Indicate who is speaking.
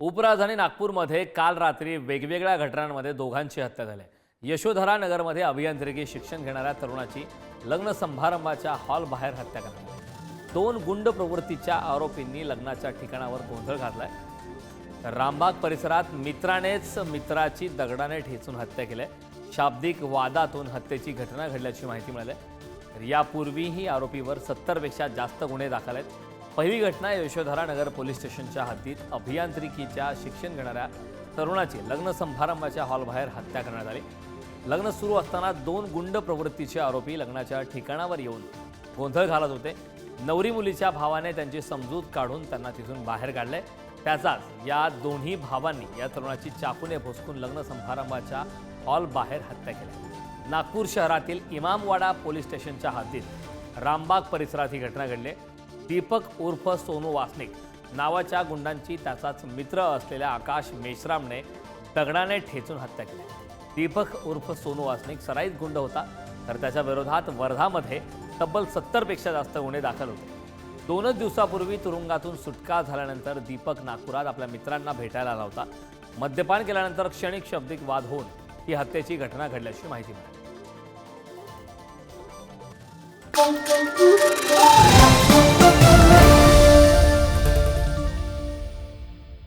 Speaker 1: उपराजधानी नागपूरमध्ये काल रात्री वेगवेगळ्या घटनांमध्ये दोघांची हत्या झाली. यशोधरा नगरमध्ये अभियांत्रिकी शिक्षण घेणाऱ्या तरुणाची लग्न समारंभाच्या हॉल बाहेर हत्या करण्यात आली. दोन गुंड प्रवृत्तीच्या आरोपींनी लग्नाच्या ठिकाणावर गोंधळ घातलाय. रामबाग परिसरात मित्रानेच मित्राची दगडाने ठेचून हत्या केली. शाब्दिक वादातून हत्येची घटना घडल्याची माहिती मिळाली. यापूर्वीही आरोपीवर सत्तरपेक्षा जास्त गुन्हे दाखल आहेत. पहिली घटना यशोधरा नगर पोलीस स्टेशनच्या हद्दीत अभियांत्रिकीच्या शिक्षण घेणाऱ्या तरुणाची लग्न समारंभाच्या हॉलबाहेर हत्या करण्यात आली. लग्न सुरू असताना दोन गुंड प्रवृत्तीचे आरोपी लग्नाच्या ठिकाणावर येऊन गोंधळ घालत होते. नवरी मुलीच्या भावाने त्यांची समजूत काढून त्यांना तिथून बाहेर काढले. त्याचाच या दोन्ही भावांनी या तरुणाची चाकूने भोसकून लग्न समारंभाच्या हॉल बाहेर हत्या केली. नागपूर शहरातील इमामवाडा पोलीस स्टेशनच्या हद्दीत रामबाग परिसरात ही घटना घडली. दीपक उर्फ सोनू वासनिक नावाच्या गुंडांची त्याचाच मित्र असलेल्या आकाश मेश्रामने दगडाने ठेचून हत्या केली. दीपक उर्फ सोनू वासनिक सराईत गुंड होता तर त्याच्या विरोधात वर्धामध्ये तब्बल सत्तरपेक्षा जास्त गुन्हे दाखल होते. दोनच दिवसापूर्वी तुरुंगातून सुटका झाल्यानंतर दीपक नागपुरात आपल्या मित्रांना भेटायला आला होता. मद्यपान केल्यानंतर क्षणिक शब्दिक वाद होऊन ही हत्येची घटना घडल्याची माहिती मिळाली.